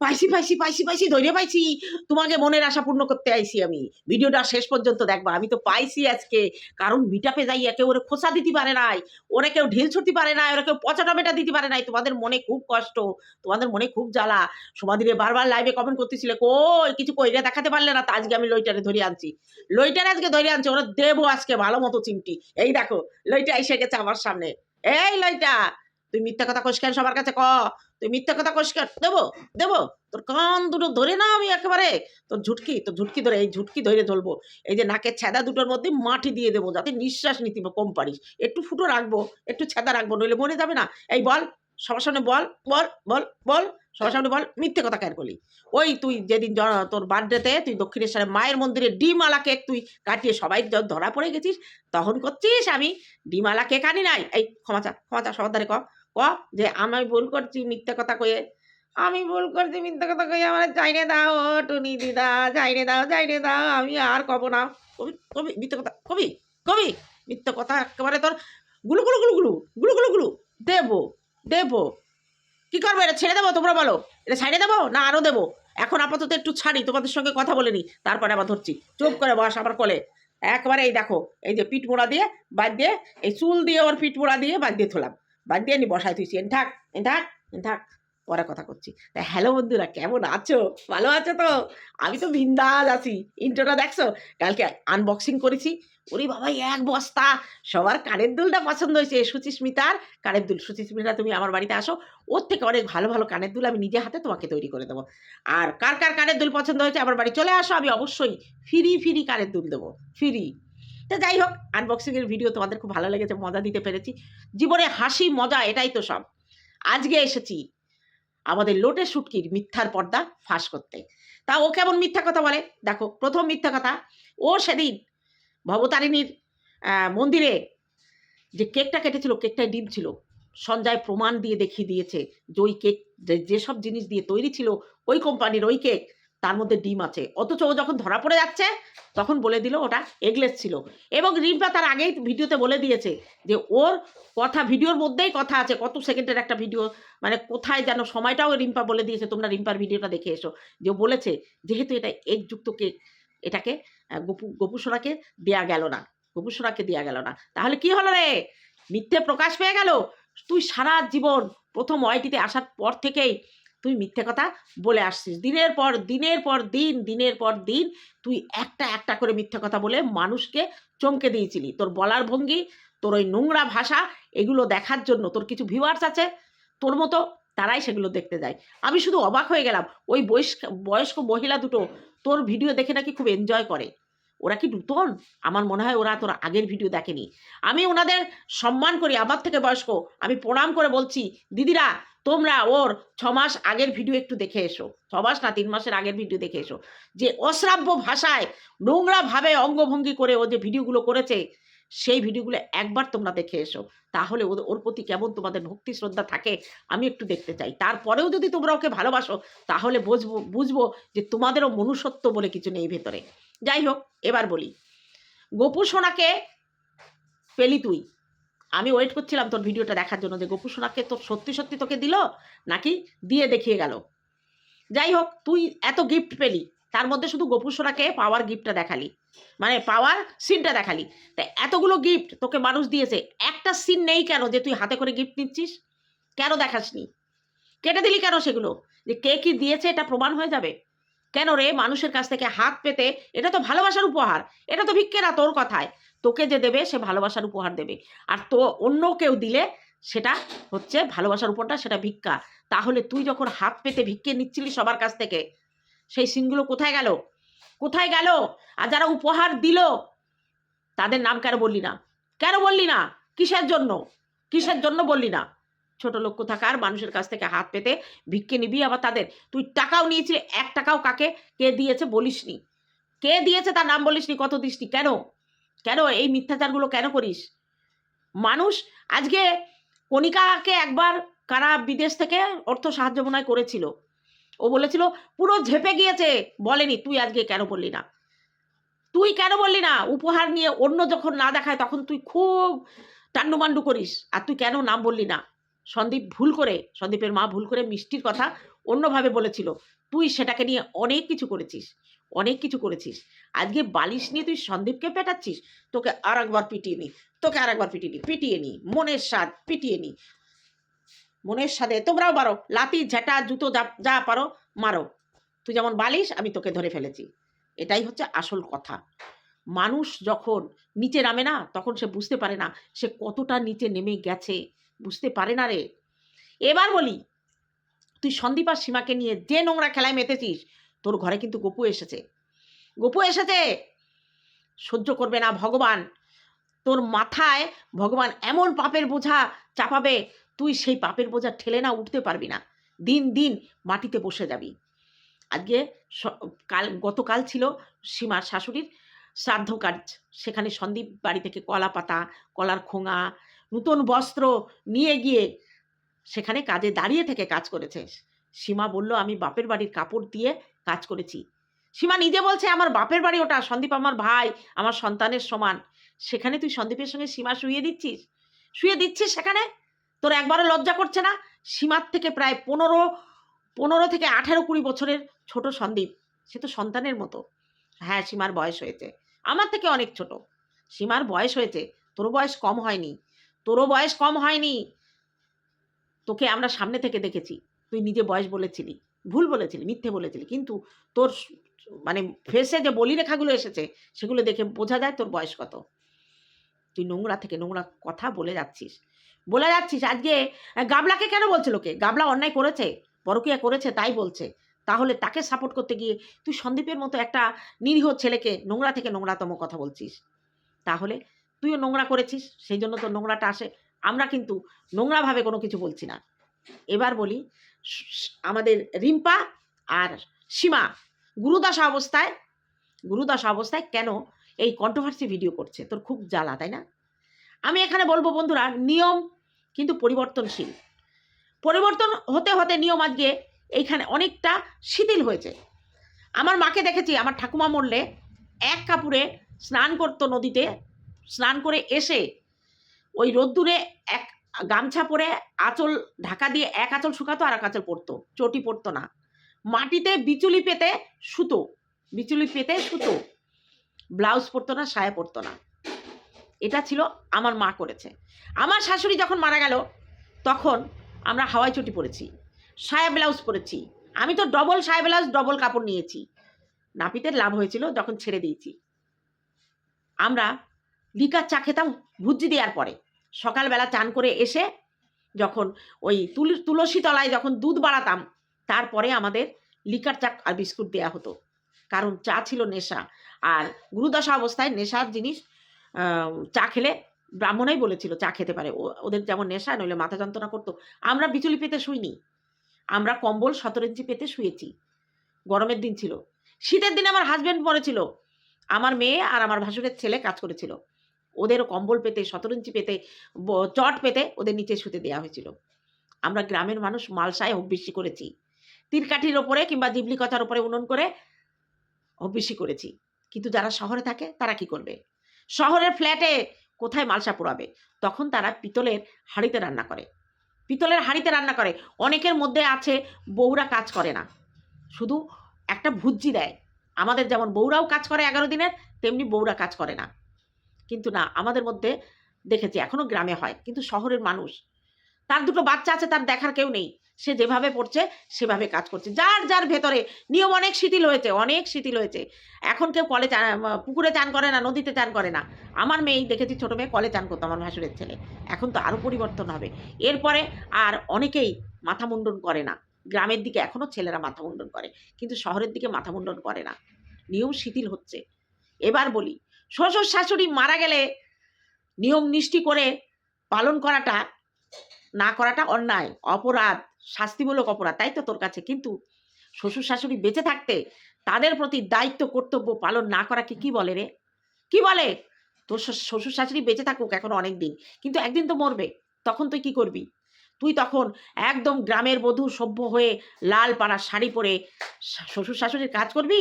পাইছি পাইছি পাইছি পাইছি ধৈর্য পাইছি। তোমাকে মনের আশা পূর্ণ করতে আইছি আমি। ভিডিওটা শেষ পর্যন্ত দেখবা। আমি তো পাইছি আজকে। কারণ মিটাপে যাই কেউ ওরে খোসা দিতে পারে নাই। ওরা কেউ ঢিল ছুটতে পারে নাই। ওরা কেউ পচা টমেটা দিতে পারে নাই। তোমাদের মনে খুব কষ্ট। তোমাদের মনে খুব জ্বালা। সমাধিরে বারবার লাইভে কমেন্ট করতেছিলে, কই, কিছু কইরে দেখাতে পারলে না? তা আজকে আমি লইটারে ধরে আনছি। লইটারে আজকে ধরে আনছি। ওরা দেবো আজকে ভালো মতো চিমটি। এই দেখো, লইটা এসে গেছে আমার সামনে। এই লইটা! তুই মিথ্যা কথা কোষ কেন সবার কাছে? ক? তুই মিথ্যা কথা কোষ কেন? দেবো দেবো। তোর কান দুটো ধরে না আমি একেবারে। তোর ঝুটকি তোর ঝুটকি ধরে, এই ঝুটকি ধরে ধরবো। এই যে নাকের ছেদা দুটোর মধ্যে মাটি দিয়ে দেবো যাতে নিঃশ্বাস নিতে কম পারিস একটু ফুটো রাখব, একটু ছেদা রাখব, নইলে মরে যাবে না। এই বল, সবার সামনে বল বল বল বল, সবার সামনে বল, মিথ্যে কথা কেন করলি ওই তুই যেদিন তোর বার্থডেতে তুই দক্ষিণেশ্বরের মায়ের মন্দিরে ডিমালা কেক তুই কাটিয়ে সবাই ধরা পড়ে গেছিস, তখন করছিস আমি ডিমালা কেক আনি নাই। এই ক্ষমা চা ক্ষমা চা, সবার ধারে ক। ক যে আমি ভুল করছি মিথ্যে কথা কয়ে আমি ভুল করছি মিথ্যে কথা কয়ে আমার চাইনে দাও ও টুনি দিদা চাইনে দাও চাইনে দাও, আমি আর কব না। কবি কবি, মিথ্যে কথা, কবি কবি, মিথ্যে কথা একেবারে তোর গুলু গুলু গুলু গুলু গুলু গুলু গুলু, দেবো দেবো। কি করব, এটা ছেড়ে দেবো তোমরা বলো? এটা ছাড়িয়ে দেবো না আরও দেবো? এখন আপাতত একটু ছাড়ি, তোমাদের সঙ্গে কথা বলে নি, তারপরে আবার ধরছি। চুপ করে বস আমার কোলে। একবারে এই দেখো, এই যে পিঠ মোড়া দিয়ে বাদ দিয়ে, এই চুল দিয়ে ওর পিঠ মোড়া দিয়ে বাদ দিয়ে থলাম। বাদ দিয়ে নি বসাই তুইছি এন থাক এন থাক এন থাক। পরে কথা করছি। তা হ্যালো বন্ধুরা, কেমন আছো? ভালো আছো তো? আমি তো বিন্দাজ আছি। ইন্ট্রোটা দেখছ? কালকে আনবক্সিং করেছি। ওরে বাবা, এক বস্তা। সবার কানের দুলটা পছন্দ হয়েছে সুচিস্মিতার কানের দুল। সুচিস্মিতা তুমি আমার বাড়িতে আসো। ওর থেকে অনেক ভালো ভালো কানের দুল আমি নিজে হাতে তোমাকে তৈরি করে দেবো। আর কার কার কানের দুল পছন্দ হয়েছে, আমার বাড়ি চলে আসো। আমি অবশ্যই ফ্রি ফ্রি কানের দুল দেবো। ফ্রি তো যাই হোক আনবক্সিংয়ের ভিডিও তোমাদের খুব ভালো লেগেছে, মজা দিতে পেরেছি। জীবনে হাসি, মজা, এটাই তো সব। আজকে এসেছি আমাদের লোটে শুটকির মিথ্যার পর্দা ফাঁস করতে। তা ও কেমন মিথ্যা কথা বলে? দেখো, প্রথম মিথ্যা কথা, ও সেদিন ভবতারিণীর মন্দিরে যে কেকটা কেটেছিল কেকটায় ডিম ছিল, সঞ্জয় প্রমাণ দিয়ে দেখিয়ে দিয়েছে, যে ওই কেক যেসব জিনিস দিয়ে তৈরি ছিল, ওই কোম্পানির ওই কেক তার মধ্যে ডিম আছে। অথচ ও যখন ধরা পড়ে যাচ্ছে, তখন বলে দিল ওটা এগলেস ছিল। এবং রিম্পা তার আগেই ভিডিওতে বলে দিয়েছে যে, ওর কথা, ভিডিওর মধ্যেই কথা আছে, কত সেকেন্ডের একটা ভিডিও। মানে কোথায় যেন সময়টাও রিম্পা বলে দিয়েছে, তোমরা রিম্পার ভিডিওটা দেখে এসো। যে বলেছে, যেহেতু এটা এগযুক্ত কেক এটাকে গপু গপুসোনাকে দেয়া গেল না গপুসোনাকে দেয়া গেল না। তাহলে কি হলো রে? মিথ্যে প্রকাশ পেয়ে গেল? তুই সারা জীবন প্রথম ওয়াইটিতে আসার পর থেকেই তুই মিথ্যে কথা বলে আসছিস। দিনের পর দিনের পর দিন, দিনের পর দিন তুই একটা একটা করে মিথ্যে কথা বলে মানুষকে চমকে দিয়েছিলি। তোর বলার ভঙ্গি, তোর ওই নোংরা ভাষা, এগুলো দেখার জন্য তোর কিছু ভিউয়ার্স আছে, তোর মতো তারাই সেগুলো দেখতে যায়। আমি শুধু অবাক হয়ে গেলাম, ওই বয়স্ক বয়স্ক মহিলা দুটো তোর ভিডিও দেখে নাকি খুব এনজয় করে। ওরা কি নূতন? আমার মনে হয় ওরা তোর আগের ভিডিও দেখেনি। আমি ওনাদের সম্মান করি, আমার থেকে বয়স্ক। আমি প্রণাম করে বলছি, দিদিরা, তোমরা ওর ছ মাস আগের ভিডিও একটু দেখে এসো। ছ মাস না, তিন মাসের আগের ভিডিও দেখে এসো। যে অশ্রাব্য ভাষায় নোংরাভাবে অঙ্গভঙ্গি করে ও যে ভিডিওগুলো করেছে, সেই ভিডিওগুলো একবার তোমরা দেখে এসো। তাহলে ওর ওর প্রতি কেমন তোমাদের ভক্তি, শ্রদ্ধা থাকে, আমি একটু দেখতে চাই। তারপরেও যদি তোমরা ওকে ভালোবাসো, তাহলে বুঝব বুঝব যে তোমাদেরও মনুষ্যত্ব বলে কিছু নেই ভেতরে। যাই হোক এবার বলি। গোপু সোনাকে পেলি তুই? আমি ওয়েট করছিলাম তোর ভিডিওটা দেখার জন্য যে গোপু সোনাকে তোর সত্যি সত্যি তোকে দিল নাকি দিয়ে দেখিয়ে গেল? যাই হোক তুই এত গিফট পেলি, তার মধ্যে শুধু গোপু সোনাকে পাওয়ার গিফটটা দেখালি। মানে পাওয়ার সিনটা দেখালি। তা এতগুলো গিফট তোকে মানুষ দিয়েছে, একটা সিন নেই কেন যে তুই হাতে করে গিফট নিচ্ছিস? কেন দেখাসনি? কেটে দিলি কেন সেগুলো? যে কে কি দিয়েছে এটা প্রমাণ হয়ে যাবে? কেন রে মানুষের কাছ থেকে হাত পেতে? এটা তো ভালোবাসার উপহার। এটা তো ভিক্ষে না তোর কথায়। তোকে যে দেবে, সে ভালোবাসার উপহার দেবে। আর তো অন্য কেউ দিলে সেটা হচ্ছে ভালোবাসার উপরটা, সেটা ভিক্ষা। তাহলে তুই যখন হাত পেতে ভিক্ষে নিচ্ছিলি সবার কাছ থেকে, সেই সিনগুলো কোথায় গেল? কোথায় গেল? আর যারা উপহার দিল, তাদের নাম কেন বললি না? কেন বললি না? কিসের জন্য? কিসের জন্য বললি না? ছোট লোক কোথাকার মানুষের কাছ থেকে হাত পেতে ভিক্ষে নিবি। আবার তাদের, তুই টাকাও নিয়েছিলি এক টাকাও কাকে, কে দিয়েছে বলিসনি। কে দিয়েছে তার নাম বলিসনি, কত দিসনি, কেন? কেন এই মিথ্যাচারগুলো কেন করিস? মানুষ আজকে কণিকাকে একবার কারা বিদেশ থেকে অর্থ সাহায্য মনে করেছিল। ও বলেছিল, পুরো ঝেপে গিয়েছে। বলেনি, তুই আজকে কেন বললি না? তুই কেন বললি না? উপহার নিয়ে অন্য যখন না দেখায়, তখন তুই খুব টান্ডুমান্ডু করিস। আর তুই কেন নাম বললি না? সন্দীপ ভুল করে, সন্দীপের মা ভুল করে মিষ্টির কথা অন্যভাবে বলেছিল, তুই সেটাকে নিয়ে অনেক কিছু করেছিস, অনেক কিছু করেছিস। আজকে বালিশ নিয়ে তুই সন্দীপকে পেটাচ্ছিস? তোকে আর একবার পিটিয়ে নি, তোকে আর একবার পিটিয়ে নি পিটিয়ে নি, মনের স্বাদ পিটিয়ে নি। মনের স্বাদে তোমরাও পারো লাতি ঝাঁটা, জুতো যা পারো, মারো। তুই যেমন বালিশ, আমি তোকে ধরে ফেলেছি। এটাই হচ্ছে আসল কথা। মানুষ যখন নিচে নামে না, তখন সে বুঝতে পারে না, সে কতটা নিচে নেমে গেছে। বুঝতে পারে না রে। এবার বলি, তুই সন্দীপ আর সীমাকে নিয়ে যে নোংরা খেলায় মেতেছিস, তোর ঘরে কিন্তু গপু এসেছে। গপু এসেছে! সহ্য করবে না ভগবান। তোর মাথায় ভগবান এমন পাপের বোঝা চাপাবে, তুই সেই পাপের বোঝা ঠেলে না উঠতে পারবি না। দিন দিন মাটিতে বসে যাবি। আজকে কাল, গতকাল ছিল সীমার শাশুড়ির শ্রাদ্ধ কাজ সেখানে সন্দীপ বাড়ি থেকে কলা পাতা কলার খোঙা নূতন বস্ত্র নিয়ে গিয়ে সেখানে কাজে দাঁড়িয়ে থেকে কাজ করেছে। সীমা বলল, আমি বাপের বাড়ির কাপড় দিয়ে কাজ করেছি। সীমা নিজে বলছে, আমার বাপের বাড়ি ওটা, সন্দীপ আমার ভাই, আমার সন্তানের সমান। সেখানে তুই সন্দীপের সঙ্গে সীমা শুয়ে দিচ্ছিস? শুয়ে দিচ্ছিস সেখানে? তোর একবারও লজ্জা করছে না? সীমার থেকে প্রায় পনেরো পনেরো থেকে আঠেরো কুড়ি বছরের ছোট সন্দীপ, সে তো সন্তানের মতো। হ্যাঁ সীমার বয়স হয়েছে। আমার থেকে অনেক ছোট। সীমার বয়স হয়েছে, তোর বয়স কম হয়নি। তোরও বয়স কম হয়নি। তোকে আমরা সামনে থেকে দেখেছি। তুই নিজে বয়স বলেছিলি, ভুল বলেছিলি, মিথ্যে বলেছিলি। কিন্তু তোর মানে ফেসে যে বলি রেখাগুলো এসেছে, সেগুলো দেখে বোঝা যায় তোর বয়স কত। তুই নোংরা থেকে নোংরা কথা বলে যাচ্ছিস। বলে যাচ্ছিস, আজকে গাবলাকে কেন বলছে লোকে গাবলা অন্যায় করেছে? পরকিয়া করেছে, তাই বলছে। তাহলে তাকে সাপোর্ট করতে গিয়ে তুই সন্দীপের মতো একটা নিরীহ ছেলেকে নোংরা থেকে নোংরাতম কথা বলছিস। তাহলে তুইও নোংরা করেছিস, সেই জন্য তো নোংরাটা আসে। আমরা কিন্তু নোংরাভাবে কোনো কিছু বলছি না। এবার বলি আমাদের রিম্পা আর সীমা গুরুদশা অবস্থায় গুরুদশা অবস্থায় কেন এই কন্ট্রোভার্সি ভিডিও করছে? তোর খুব জ্বালা, তাই না? আমি এখানে বলব বন্ধুরা, নিয়ম কিন্তু পরিবর্তনশীল। পরিবর্তন হতে হতে নিয়ম আজকে এইখানে অনেকটা শিথিল হয়েছে। আমার মাকে দেখেছি, আমার ঠাকুমা মরলে এক কাপড়ে স্নান করতো নদীতে স্নান করে এসে ওই রোদ্দুরে এক গামছা পরে আঁচল ঢাকা দিয়ে এক আঁচল শুকাতো আর এক আঁচল পরতো চটি পরতো না। মাটিতে বিচুলি পেতে সুতো। বিচুলি পেতে সুতো। ব্লাউজ পরতো না, সায়া পরতো না। এটা ছিল আমার মা করেছে। আমার শাশুড়ি যখন মারা গেল, তখন আমরা হাওয়াই চটি পরেছি। সায়া ব্লাউজ পরেছি। আমি তো ডবল সায়া ব্লাউজ, ডবল কাপড় নিয়েছি। নাপিতের লাভ হয়েছিল যখন ছেড়ে দিয়েছি। আমরা লিকার চা খেতাম ভুজি দেওয়ার পরে। সকালবেলা চান করে এসে যখন ওই তুল, তুলসী তলায় যখন দুধ বাড়াতাম, তারপরে আমাদের লিকার চা আর বিস্কুট দেওয়া হতো। কারণ চা ছিল নেশা। আর গুরুদশা অবস্থায় নেশার জিনিস চা খেলে ব্রাহ্মণই বলেছিল চা খেতে পারে। ওদের যেমন নেশা, নইলে মাথা যন্ত্রণা করতো। আমরা বিচুলি পেতে শুইনি। আমরা কম্বল সতেরো ইঞ্চি পেতে শুয়েছি। গরমের দিন ছিল। শীতের দিনে আমার হাজব্যান্ড মরেছিল আমার মেয়ে আর আমার ভাসুরের ছেলে কাজ করেছিল। ওদেরও কম্বল পেতে সতেরো ইঞ্চি পেতে চট পেতে ওদের নিচে শুতে দেওয়া হয়েছিল। আমরা গ্রামের মানুষ মালসায় হব্বিসি করেছি। তীরকাঠির ওপরে কিংবা জিবলি কথার ওপরে উনুন করে হব্বিসি করেছি। কিন্তু যারা শহরে থাকে, তারা কি করবে? শহরের ফ্ল্যাটে কোথায় মালসা পোড়াবে? তখন তারা পিতলের হাঁড়িতে রান্না করে। পিতলের হাঁড়িতে রান্না করে। অনেকের মধ্যে আছে, বউরা কাজ করে না। শুধু একটা ভুজ্জি দেয়। আমাদের যেমন বউরাও কাজ করে এগারো দিনের, তেমনি বউরা কাজ করে না। কিন্তু না, আমাদের মধ্যে দেখেছি, এখনও গ্রামে হয়, কিন্তু শহরের মানুষ, তার দুটো বাচ্চা আছে, তার দেখার কেউ নেই, সে যেভাবে পড়ছে, সেভাবে কাজ করছে। যার যার ভেতরে নিয়ম অনেক শিথিল হয়েছে, অনেক শিথিল হয়েছে। এখন কেউ কলে চান পুকুরে চান করে না, নদীতে চান করে না। আমার মেয়েই দেখেছি, ছোটো মেয়ে কলে চান করতো, আমার ভাসুরের ছেলে। এখন তো আরও পরিবর্তন হবে। এরপরে আর অনেকেই মাথা মুন্ডন করে না। গ্রামের দিকে এখনও ছেলেরা মাথা মুন্ডন করে, কিন্তু শহরের দিকে মাথা মুন্ডন করে না। নিয়ম শিথিল হচ্ছে। এবার বলি শ্বশুর শাশুড়ি মারা গেলে নিয়ম নিষ্ঠি করে পালন করাটা, না করাটা অন্যায়, অপরাধ, শাস্তিমূলক অপরাধ, তাই তো তোর কাছে? কিন্তু শ্বশুর শাশুড়ি বেঁচে থাকতে তাদের প্রতি দায়িত্ব, কর্তব্য পালন না করাকে কি বলে রে? কি বলে? তোর শ্বশুর শাশুড়ি বেঁচে থাকুক এখন অনেক দিন কিন্তু একদিন তো মরবে, তখন তুই কি করবি? তুই তখন একদম গ্রামের বধূ সভ্য হয়ে লাল পাড়া শাড়ি পরে শ্বশুর শাশুড়ির কাজ করবি?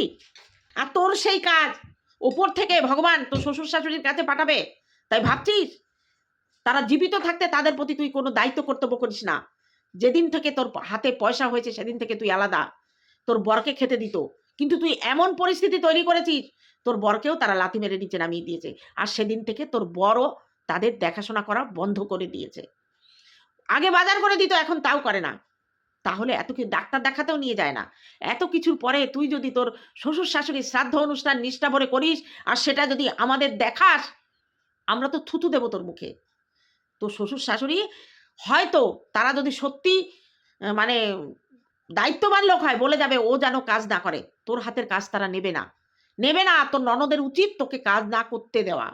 আর তোর সেই কাজ ওপর থেকে ভগবান তোর শ্বশুর শাশুড়ির কাছে পাঠাবে। তাই ভাবছিস? তারা জীবিত থাকতে তাদের প্রতি তুই কোনো দায়িত্ব কর্তব্য করিস না। যেদিন থেকে তোর হাতে পয়সা হয়েছে, সেদিন থেকে তুই আলাদা। তোর বরকে খেতে দিত। কিন্তু তুই এমন পরিস্থিতি তৈরি করেছিস, তোর বরকেও তারা লাথি মেরে নিচে নামিয়ে দিয়েছে। আর সেদিন থেকে তোর বরও তাদের দেখাশোনা করা বন্ধ করে দিয়েছে। আগে বাজার করে দিত, এখন তাও করে না। তাহলে এত কি ডাক্তার দেখাতেও নিয়ে যায় না? এত কিছুর পরে তুই যদি তোর শ্বশুর শাশুড়ির শ্রাদ্ধ অনুষ্ঠান নিষ্ঠা ভরে করিস আর সেটা যদি আমাদের দেখাস, আমরা তো থুতু দেবো তোর মুখে। তোর শ্বশুর শাশুড়ি হয়তো তারা যদি সত্যি মানে দায়িত্ববান লোক হয় বলে যাবে ও যেন কাজ না করে, তোর হাতের কাজ তারা নেবে না। নেবে না, তোর ননদের উচিত তোকে কাজ না করতে দেওয়া।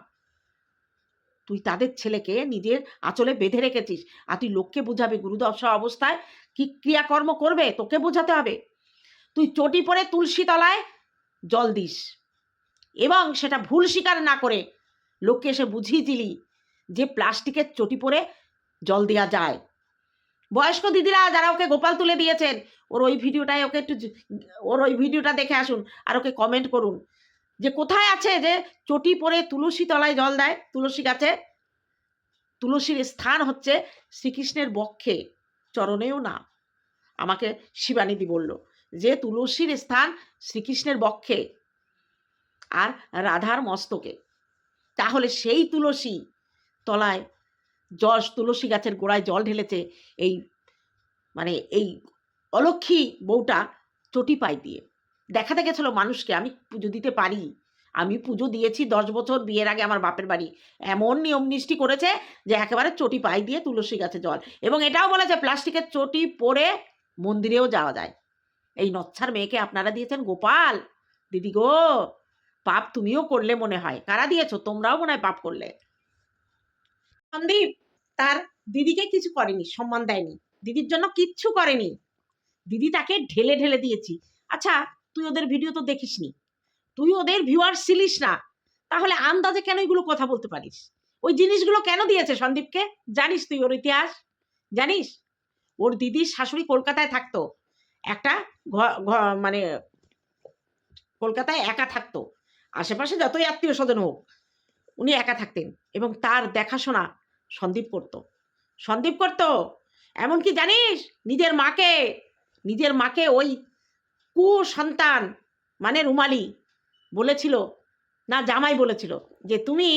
তুই তাদের ছেলেকে নিজের আঁচলে বেঁধে রেখেছিস আর তুই লোককে বুঝাবি গুরুদশা অবস্থায় কি ক্রিয়াকর্ম করবে? তোকে বোঝাতে হবে। তুই চটি পরে তুলসী তলায় জল দিস এবং সেটা ভুল স্বীকার না করে লোককে এসে বুঝিয়ে দিলি যে প্লাস্টিকের চটি পরে জল দেওয়া যায়। বয়স্ক দিদিরা যারা ওকে গোপাল তুলে দিয়েছেন, ওর ওই ভিডিওটায় ওকে একটু ওর ওই ভিডিওটা দেখে আসুন আর ওকে কমেন্ট করুন যে কোথায় আছে যে চটি পরে তুলসী তলায় জল দেয়? তুলসী গাছে তুলসীর স্থান হচ্ছে শ্রীকৃষ্ণের বক্ষে। চরণেও না। আমাকে শিবানীদি বলল, যে তুলসীর স্থান শ্রীকৃষ্ণের বক্ষে আর রাধার মস্তকে, তাহলে সেই তুলসী তলায় জল, তুলসী গাছের গোড়ায় জল ঢেলেছে, এই মানে এই অলক্ষী বউটা চটি পাই দিয়ে। দেখাতে গেছিল মানুষকে, আমি পুজো দিতে পারি। আমি পুজো দিয়েছি দশ বছর বিয়ের আগে আমার বাপের বাড়ি। এমন নিয়ম নিষ্টি করেছে যে একেবারে চটি পাই দিয়ে তুলসী গাছে জল। এবং এটাও বলেছে, প্লাস্টিকের চটি পরে মন্দিরেও যাওয়া যায়। এই নচ্ছার মেয়েকে আপনারা দিয়েছেন, গোপাল! দিদি গো! পাপ তুমিও করলে মনে হয়। কারা দিয়েছ? তোমরাও মনে হয় পাপ করলে। সন্দীপ তার দিদিকে কিছু করেনি, সম্মান দেয়নি। দিদির জন্য কিচ্ছু করেনি। দিদি তাকে ঢেলে ঢেলে দিয়েছি। আচ্ছা তুই ওদের ভিডিও তো দেখিসনি। তুই ওদের ভিউয়ার ছিলিস না। তাহলে আন্দাজে কেন এগুলো কথা বলতে পারিস? ওই জিনিসগুলো কেন দিয়েছে সন্দীপকে? জানিস তুই ওর ইতিহাস? জানিস? ওর দিদির শাশুড়ি কলকাতায় থাকতো। একটা মানে কলকাতায় একা থাকতো। আশেপাশে যতই আত্মীয় স্বজন হোক, উনি একা থাকতেন এবং তার দেখাশোনা সন্দীপ করতো। সন্দীপ করতো। এমনকি জানিস, নিজের মাকে নিজের মাকে ওই কু সন্তান মানে রুমালি বলেছিল, না, জামাই বলেছিল যে, তুমি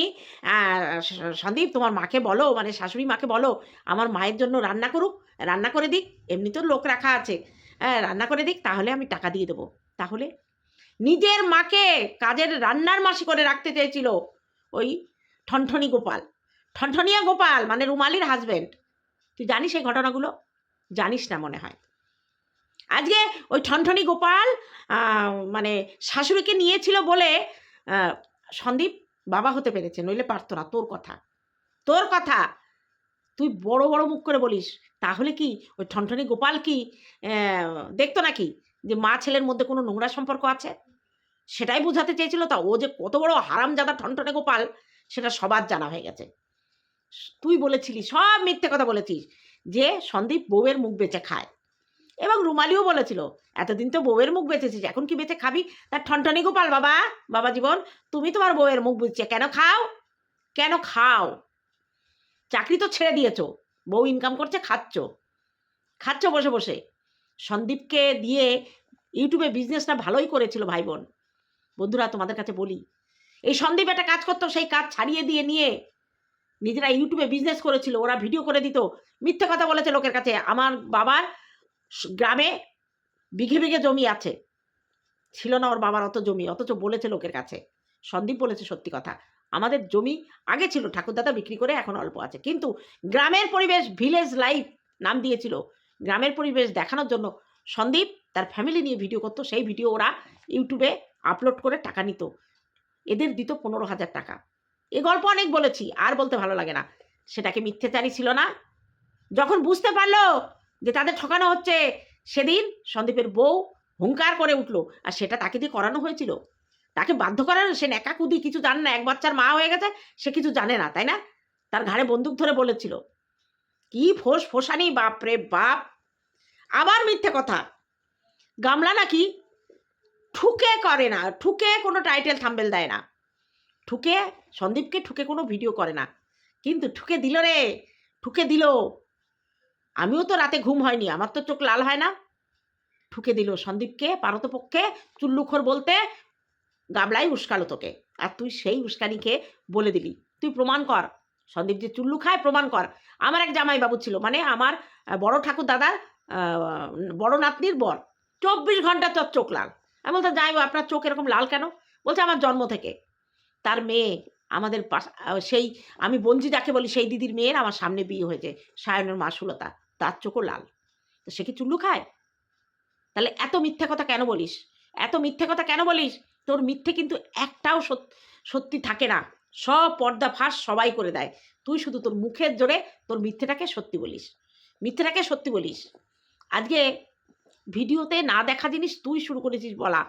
সন্দীপ, তোমার মাকে বলো মানে শাশুড়ি মাকে বলো, আমার মায়ের জন্য রান্না করুক, রান্না করে দিক, এমনি তো লোক রাখা আছে হ্যাঁ রান্না করে দিক, তাহলে আমি টাকা দিয়ে দেবো। তাহলে নিজের মাকে কাজের রান্নার মাসি করে রাখতে চেয়েছিল ওই ঠনঠনি গোপাল। ঠনঠনিয়া গোপাল মানে রুমালির হাজবেন্ড তুই জানিস এই ঘটনাগুলো? জানিস না মনে হয়। আজকে ওই ঠনঠনি গোপাল মানে শাশুড়িকে নিয়েছিল বলে সন্দীপ বাবা হতে পেরেছে, নইলে পারতো না, তোর কথা। তোর কথা! তুই বড় বড় মুখ করে বলিস। তাহলে কি ওই ঠনঠনি গোপাল কি দেখতো নাকি যে মা ছেলের মধ্যে কোনো নোংরা সম্পর্ক আছে? সেটাই বোঝাতে চেয়েছিল তা ও যে কত বড় হারামজাদা ঠনঠনে গোপাল, সেটা সবার জানা হয়ে গেছে। তুই বলেছিলি, সব মিথ্যে কথা বলেছিস যে সন্দীপ বউয়ের মুখ বেচে খায়। এবং রুমালিও বলেছিল, এতদিন তো বউয়ের মুখ বেঁচেছিস, এখন কি বেঁচে খাবি? তার ঠনঠনি গোপাল বাবা বাবা জীবন, তুমি তোমার বউয়ের মুখ বুঝছে, কেন খাও? কেন খাও? চাকরি তো ছেড়ে দিয়েছ, বউ ইনকাম করছে, খাচ্ছ। খাচ্ছ বসে বসে। সন্দীপকে দিয়ে ইউটিউবে বিজনেসটা ভালোই করেছিল ভাই বোন। বন্ধুরা, তোমাদের কাছে বলি, এই সন্দীপ একটা কাজ করতো, সেই কাজ ছাড়িয়ে দিয়ে নিয়ে নিজেরা ইউটিউবে বিজনেস করেছিল, ওরা ভিডিও করে দিত। মিথ্যে কথা বলেছে লোকের কাছে। আমার বাবার গ্রামে বিঘে বিঘে জমি আছে। ছিল না ওর বাবার অত জমি, অথচ বলেছে লোকের কাছে। সন্দীপ বলেছে সত্যি কথা। আমাদের জমি আগে ছিল, ঠাকুরদাদা বিক্রি করে এখন অল্প আছে। কিন্তু গ্রামের পরিবেশ ভিলেজ লাইফ নাম দিয়েছিল। গ্রামের পরিবেশ দেখানোর জন্য সন্দীপ তার ফ্যামিলি নিয়ে ভিডিও করতো। সেই ভিডিও ওরা ইউটিউবে আপলোড করে টাকা নিত। এদের দিত পনেরো হাজার টাকা। এ গল্প অনেক বলেছি, আর বলতে ভালো লাগে না। সেটাকে মিথ্যেচারী ছিল না। যখন বুঝতে পারল যে তাদের ঠকানো হচ্ছে, সেদিন সন্দীপের বউ হুঙ্কার করে উঠল। আর সেটা তাকে দিয়ে করানো হয়েছিল। তাকে বাধ্য করানো সে কুদি কিছু জানে না, এক বাচ্চার মা হয়ে গেছে, সে কিছু জানে না, তাই না? তার ঘাড়ে বন্দুক ধরে বলেছিল, কি ফোস ফোসানি, বাপ রে বাপ! আবার মিথ্যে কথা। গামলা নাকি ঠুকে করে না, ঠুকে কোনো টাইটেল থাম্বেল দেয় না। ঠুকে, সন্দীপকে ঠুকে কোনো ভিডিও করে না। কিন্তু ঠুকে দিল রে, ঠুকে দিল। আমিও তো রাতে ঘুম হয়নি, আমার তো চোখ লাল হয় না। ঠুকে দিল সন্দীপকে, পারতপক্ষে, চুল্লুখোর বলতে গাবলাই উস্কালো তোকে। আর তুই সেই উস্কানি উস্কানিকে বলে দিলি। তুই প্রমাণ কর, সন্দীপ যে চুল্লু খায় প্রমাণ কর। আমার এক জামাই বাবু ছিল মানে আমার বড় ঠাকুর দাদার বড় নাতনির বর। চব্বিশ ঘণ্টা তোর চোখ লাল। আমি বলতাম, যাই আপনার চোখ এরকম লাল কেন? বলছে, আমার জন্ম থেকে। তার মেয়ে আমাদের পাশ সেই, আমি বঞ্জি যাকে বলি, সেই দিদির মেয়ের আমার সামনে বিয়ে হয়েছে, সায়নের মা সুলতা। তার চোখও লাল। তো সে কি চুল্লু খায়? তাহলে এত মিথ্যে কথা কেন বলিস? এত মিথ্যে কথা কেন বলিস? তোর মিথ্যে কিন্তু একটাও সত্যি থাকে না। সব পর্দা ফাঁস সবাই করে দেয়। তুই শুধু তোর মুখের জোরে তোর মিথ্যেটাকে সত্যি বলিস। মিথ্যেটাকে সত্যি বলিস। আজকে ভিডিওতে না দেখা জিনিস তুই শুরু করেছিস বলা।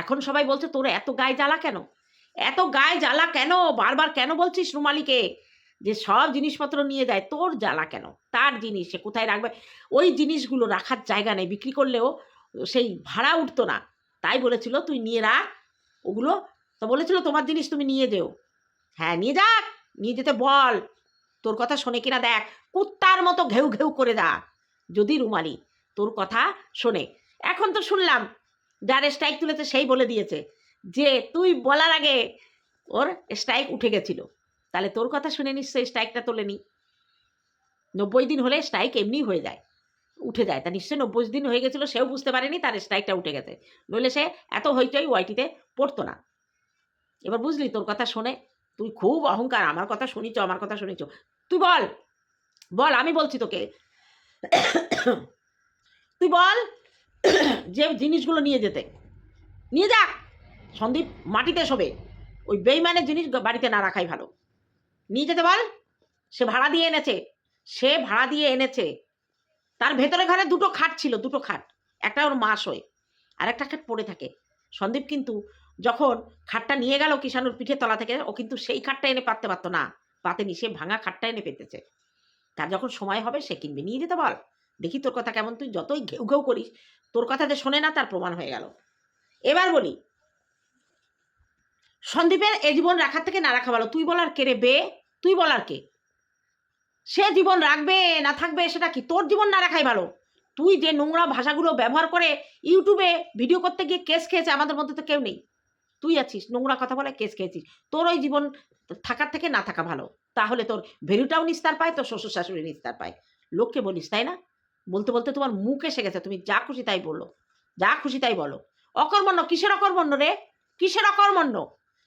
এখন সবাই বলছে তোর এত গায়ে জ্বালা কেন? এত গায়ে জ্বালা কেন? বারবার কেন বলছিস রুমালিকে? যে সব জিনিসপত্র নিয়ে যায়, তোর জ্বালা কেন? তার জিনিস সে কোথায় রাখবে? ওই জিনিসগুলো রাখার জায়গা নেই, বিক্রি করলেও সেই ভাড়া উঠতো না। তাই বলেছিল, তুই নিয়ে রাখ ওগুলো। তো বলেছিল, তোমার জিনিস তুমি নিয়ে যেও। হ্যাঁ নিয়ে যাক, নিয়ে যেতে বল। তোর কথা শোনে কিনা দেখ, কুত্তার মতো ঘেউ ঘেউ করে যা। যদি রুমালি, তোর কথা শোনে। এখন তো শুনলাম, যার স্ট্রাইক তুলেছে সেই বলে দিয়েছে যে, তুই বলার আগে ওর স্ট্রাইক উঠে গেছিল। তাহলে তোর কথা শুনে নিশ্চয়ই স্ট্রাইকটা তোলেনি নব্বই দিন হলে স্ট্রাইক এমনি হয়ে যায়, উঠে যায়। তা নিশ্চয়ই নব্বই দিন হয়ে গেছিল, সেও বুঝতে পারেনি তার স্ট্রাইকটা উঠে গেছে। নইলে সে এত হইচই ওয়াইটিতে পড়তো না। এবার বুঝলি তোর কথা শোনে, তুই খুব অহংকার, আমার কথা শুনিছ, আমার কথা শুনিছ। তুই বল বল, আমি বলছি তোকে। তুই বল যে জিনিসগুলো নিয়ে যেতে। নিয়ে যা, সন্দীপ মাটিতে শোবে। ওই বেইমানের জিনিস বাড়িতে না রাখাই ভালো। নিয়ে যেতে বল সে ভাড়া দিয়ে এনেছে। সে ভাড়া দিয়ে এনেছে। তার ভেতরে ঘরে দুটো খাট ছিল, দুটো খাট। একটা ওর মা শোয়, আর একটা খাট পড়ে থাকে। সন্দীপ কিন্তু যখন খাটটা নিয়ে গেল কিষানুর পিঠে তলা থেকে, ও কিন্তু সেই খাটটা এনে পাততে পারতো না। পাতেনি, সে ভাঙা খাটটা এনে পেতেছে। তার যখন সময় হবে, সে কিনবে, নিয়ে যেতে বল। দেখি তোর কথা কেমন, তুই যতই ঘেউ ঘেউ করিস, তোর কথা যে শোনে না, তার প্রমাণ হয়ে গেল। এবার বলি, সন্দীপের এ জীবন রাখার থেকে না রাখা ভালো। তুই বলার কে রে বে? তুই বলার কে? সে জীবন রাখবে না থাকবে সেটা কি? তোর জীবন না রাখাই ভালো। তুই যে নোংরা ভাষাগুলো ব্যবহার করে ইউটিউবে ভিডিও করতে গিয়ে কেস খেয়েছে, আমাদের মধ্যে তো কেউ নেই। তুই আছিস, নোংরা কথা বলে কেস খেয়েছিস। তোর ওই জীবন থাকার থেকে না থাকা ভালো। তাহলে তোর ভেরুটাও নিস্তার পায়, তোর শ্বশুর শাশুড়ি নিস্তার পায়। লোককে বলিস, তাই না? বলতে বলতে তোমার মুখ এসে গেছে, তুমি যা খুশি তাই বলল যা খুশি তাই বলো। অকর্মণ্য কিসের অকর্মণ্য রে? কিসের অকর্মণ্য?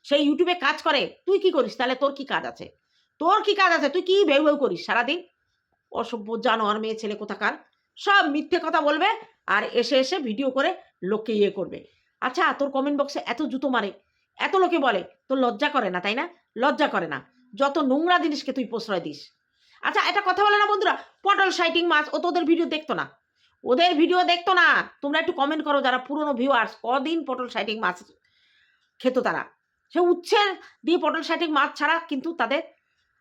সেই ইউটিউবে কাজ করে, তুই কি করিস? তাহলে তোর কি কাজ আছে? তোর কি কাজ আছে? তুই কি ভেউ ভেউ করিস সারাদিন? অসভ্য জানোয়ার মেয়ে, ছেলে কোথাকার? সব মিথ্যে কথা বলবে আর এসে এসে ভিডিও করে লোককে ইয়ে করবে। আচ্ছা তোর কমেন্ট বক্সে এত জুতো মারে। এত লোকে বলে, তোর লজ্জা করে না, তাই না? লজ্জা করে না। যত নোংরা জিনিসকে তুই প্রশ্রয় দিস। আচ্ছা এটা কথা বলে না বন্ধুরা, পটল সাইটিং মাছ, ও তোদের ভিডিও দেখতো না। ওদের ভিডিও দেখতো না। তোমরা একটু কমেন্ট করো যারা পুরনো ভিউয়ার্স কদিন পটল সাইটিং মাছ খেত তারা? সে উচ্ছের দিয়ে পটল সাইটিং মাছ ছাড়া কিন্তু তাদের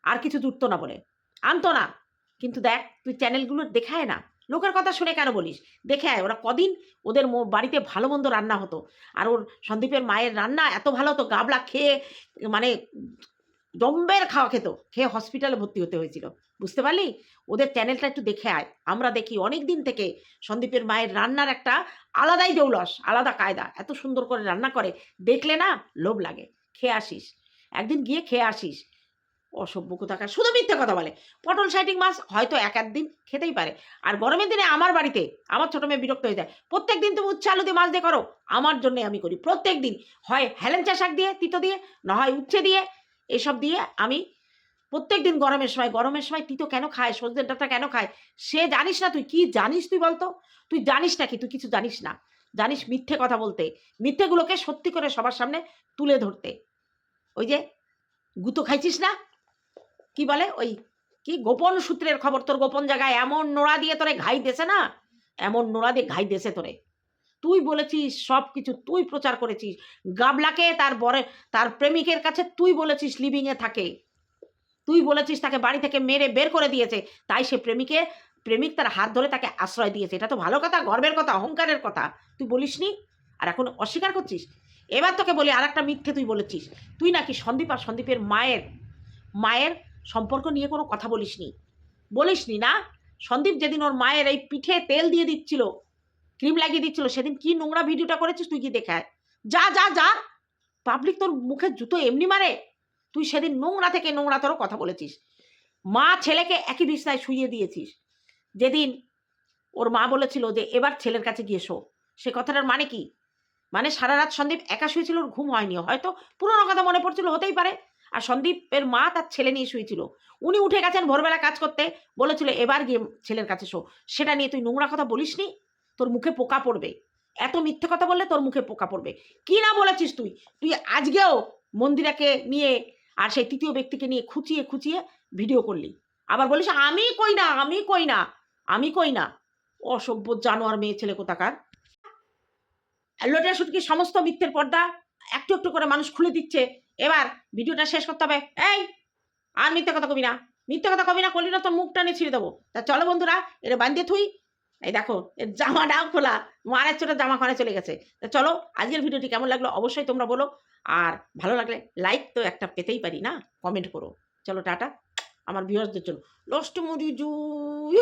আর কিছু জুটতো না বলে। আনতো না। কিন্তু দেখ, তুই চ্যানেলগুলো দেখায় না। লোকের কথা শুনে কেন বলিস? দেখে আয় ওরা কদিন ওদের বাড়িতে ভালো মন্দ রান্না হতো। আর ওর সন্দীপের মায়ের রান্না এত ভালো হতো, গাবলা খেয়ে মানে জম্বের খাওয়া খেত। খেয়ে হসপিটালে ভর্তি হতে হয়েছিল। বুঝতে পারলি? ওদের চ্যানেলটা একটু দেখে আয়। আমরা দেখি অনেক দিন থেকে সন্দীপের মায়ের রান্নার একটা আলাদাই জৌলস, আলাদা কায়দা। এত সুন্দর করে রান্না করে। দেখলে না লোভ লাগে। খেয়ে আসিস। একদিন গিয়ে খেয়ে আসিস। অসভ্য কোথাকার, শুধু মিথ্যে কথা বলে। পটল সাইটিং মাছ হয়তো এক একদিন খেতেই পারে। আর গরমের দিনে আমার বাড়িতে আমার ছোটো মেয়ে বিরক্ত হয়ে যায়। প্রত্যেক দিন তুমি উচ্ছে আলু দিয়ে মাছ দিয়ে করো, আমার জন্যে আমি করি। প্রত্যেক দিন হয় হেলেঞ্চা শাক দিয়ে, তিতো দিয়ে, না হয় উচ্ছে দিয়ে, এসব দিয়ে আমি প্রত্যেক দিন গরমের সময় গরমের সময় তিতো কেন খায় সজনের ডাঁটা কেন খায়, সে জানিস না তুই কি জানিস তুই বলতো? তুই জানিস না কি তুই কিছু জানিস না। জানিস মিথ্যে কথা বলতে, মিথ্যেগুলোকে সত্যি করে সবার সামনে তুলে ধরতে। ওই যে, গুতো খাইছিস না? কি বলে? ওই কি গোপন সূত্রের খবর? তোর গোপন জায়গায় এমন নোড়া দিয়ে তোরে ঘাই দেছে না? এমন নোড়া দিয়ে ঘাই দেছে তোরে। তুই বলেছিস সব কিছু তুই প্রচার করেছিস। গাবলাকে তার বরে, তার প্রেমিকের কাছে তুই বলেছিস লিভিংয়ে থাকে। তুই বলেছিস তাকে বাড়ি থেকে মেরে বের করে দিয়েছে। তাই সে প্রেমিকে, প্রেমিক তার হাত ধরে তাকে আশ্রয় দিয়েছে। এটা তো ভালো কথা, গর্বের কথা, অহংকারের কথা। তুই বলিসনি? আর এখন অস্বীকার করছিস? এবার তোকে বলি আর একটা মিথ্যে তুই বলেছিস। তুই নাকি সন্দীপ আর সন্দীপের মায়ের মায়ের সম্পর্ক নিয়ে কোনো কথা বলিসনি। বলিসনি না? সন্দীপ যেদিন ওর মায়ের এই পিঠে তেল দিয়ে দিচ্ছিল, ক্রিম লাগিয়ে দিচ্ছিল, সেদিন কি নোংরা ভিডিওটা করেছিস তুই কি দেখায় যা যা যা! পাবলিক তোর মুখে জুতো এমনি মারে? তুই সেদিন নোংরা থেকে নোংরাতর কথা বলেছিস। মা ছেলেকে একই বিছনায় শুইয়ে দিয়েছিস। যেদিন ওর মা বলেছিল যে, এবার ছেলের কাছে গিয়ে শো। সে কথাটার মানে কি? মানে সারা রাত সন্দীপ একা শুয়েছিল, ওর ঘুম হয়নি। হয়তো পুরোনো কথা মনে পড়ছিল, হতেই পারে। আর সন্দীপের মা তার ছেলে নিয়ে শুয়েছিল। উনি উঠে গেছেন ভোরবেলা কাজ করতে। বলেছিল, এবার গিয়ে ছেলের কাছে শো। সেটা নিয়ে তুই নোংরা কথা বলিসনি তোর মুখে পোকা পড়বে। এত মিথ্যে কথা বললে তোর মুখে পোকা পড়বে। কি না বলেছিস তুই? তুই আজকেও মন্দিরাকে নিয়ে আর সেই তৃতীয় ব্যক্তিকে নিয়ে খুঁচিয়ে খুঁচিয়ে ভিডিও করলি। আবার বলিস, আমি কই না? আমি কই না? আমি কই না? অসভ্য জানোয়ার মেয়ে ছেলে কোথাকার? লোটা সুটকি সমস্ত মিথ্যের পর্দা একটু একটু করে মানুষ খুলে দিচ্ছে। এবার ভিডিওটা শেষ করতে হবে। এই, আর মিথ্যে কথা কবি না। মিথ্যে কথা কবি না করলি না তোর মুখটা নিয়ে ছিঁড়ে দেবো। তা চলো বন্ধুরা, এটা বান্ধিয়ে থুই। এই দেখো, এর জামাটাও খোলা। মারের চোটা জামা খানে চলে গেছে। তা চলো, আজকের ভিডিওটি কেমন লাগল অবশ্যই তোমরা বলো। আর ভালো লাগলে লাইক তো একটা পেতেই পারি না? কমেন্ট করো। চলো, টাটা। আমার ভিউয়ার্সদের জন্য। লষ্ট মরি জুই